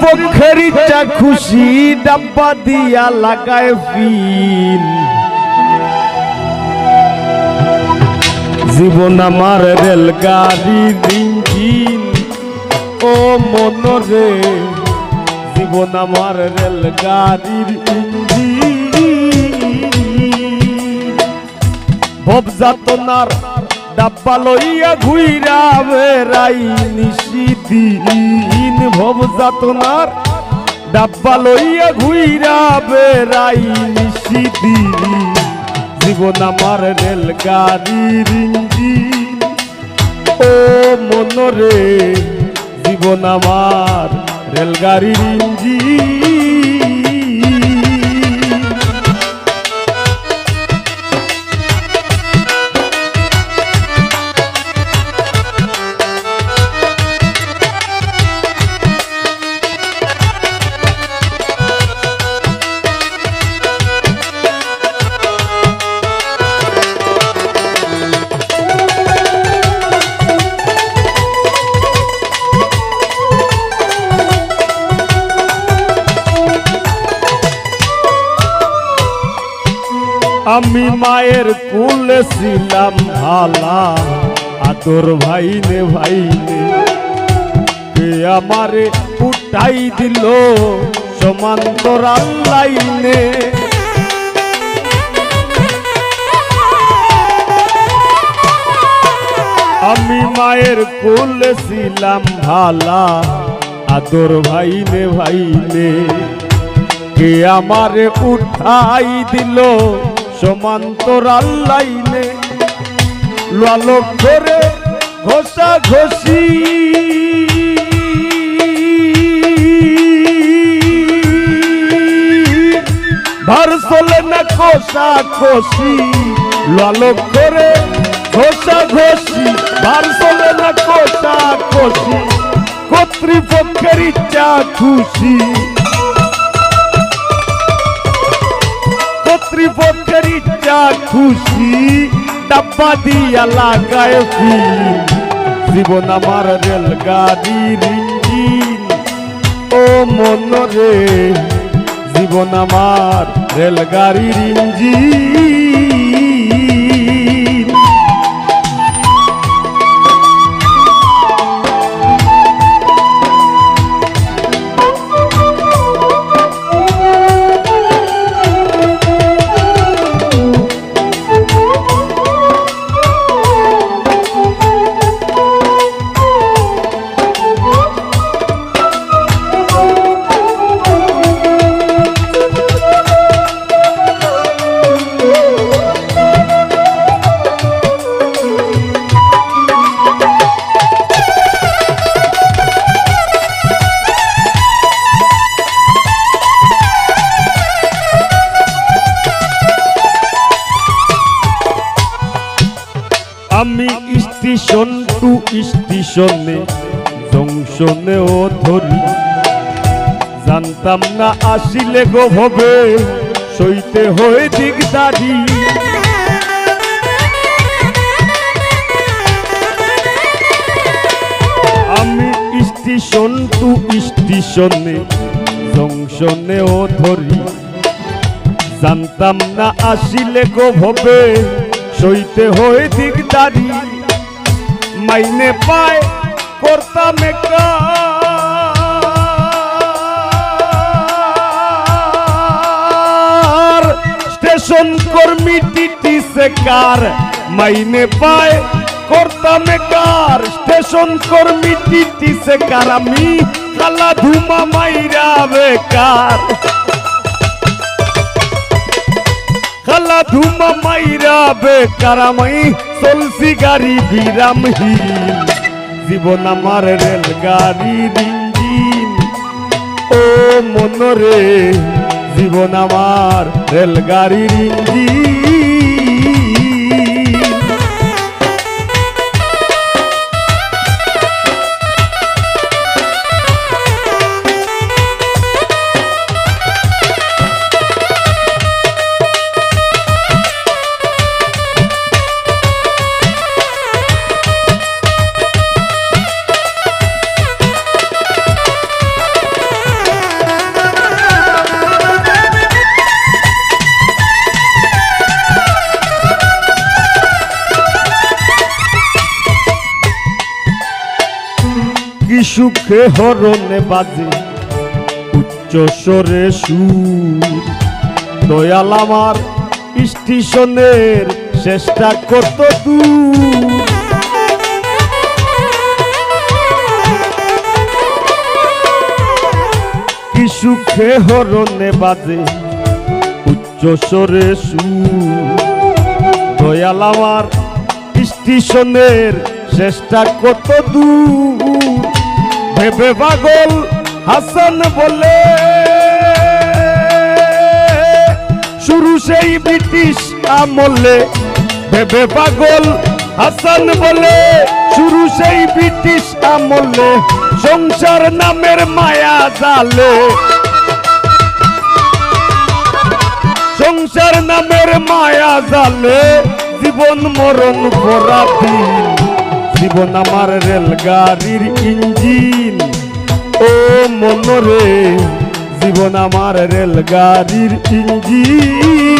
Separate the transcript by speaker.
Speaker 1: কর্তৃপক্ষের ইচ্ছা খুশি ডাব্বা দিয়া লাগায় ফিন জীবন আমার রেলগাড়ির ইঞ্জিন ও মনরে জীবন আমার রেলগাড়ির ইঞ্জিন। ভব যাতনার ডাব্বা লইয়া ঘুইরা বেড়াই নিশিদিন ভব যাতনার ডাব্বা লইয়া ঘুইরা বেড়াই নিশিদিন জীবন আমার রেলগাড়ির ও মনরে, জীবন আমার রেলগাড়ির ইঞ্জিন আমি মায়ের কুলে ছিলাম ভালা আদর ভাইনে ভাইনে। কে আমারে উঠাই দিল সমান্তর লাইনে? আমি মায়ের কুলে ছিলাম ভালা আদর ভাইনে ভাইনে। কে আমারে উঠাই দিল সমান্তরাল লাইনে লালক করে ঘষা ঘষি। ভার চলে না খোসা খসি লালক করে ঘষা ঘষি। ভার চলে না খোসা খসি কর্তৃপক্ষের ইচ্ছা খুশি। খুশি, ডাব্বা দিয়া লাগায় জীবন আমার রেলগাড়ির ইঞ্জিন। ও মন রে জীবন আমার রেলগাড়ির ইঞ্জিন। আমি স্টেশন টু স্টেশনে জংশনেও ধরি। জানতাম না আসিলে গো হবে সইতে হয়ে দিগদারি। আমি স্টেশন টু স্টেশনে জংশনেও ধরি। জানতাম না আসিলে গো ভবে সইতে হয়ে দিকদারি মাইনে পায় করতাম কার স্টেশন কর্মী টিটি সেকার, মাইনে পায় করতাম কার স্টেশন কর্মী টিটি সেকার, আমি কালা ধুমা মাইরা বেকার। খালা ধুমা মাইরা বেকারামাই চলছি গাড়ি বিরামহীন জীবন আমার রেলগাড়ির ইঞ্জিন ও মনরে জীবন আমার রেলগাড়ির ইঞ্জিন সুখে হরণে বাজে, উচ্চ স্বরে সুর। দয়াল আমার স্টেশনের চেষ্টা কত দূর। কি সুখে হরণে বাজে, উচ্চ স্বরে সুর। দয়াল আমার স্টেশনের চেষ্টা কত দূর। ভেবে পাগল হাসান বলে। শুরু সেই ব্রিটিশ আমলে। ভেবে পাগল হাসান বলে, শুরু সেই ব্রিটিশ আমলে। সংসার নামের মায়া জালে। সংসার নামের মায়া জালে। জীবন মরণ পরাধীন। জীবন আমার রেলগাড়ির ইঞ্জিন। ও মনরে জীবন আমার রেলগাড়ির ইঞ্জিন।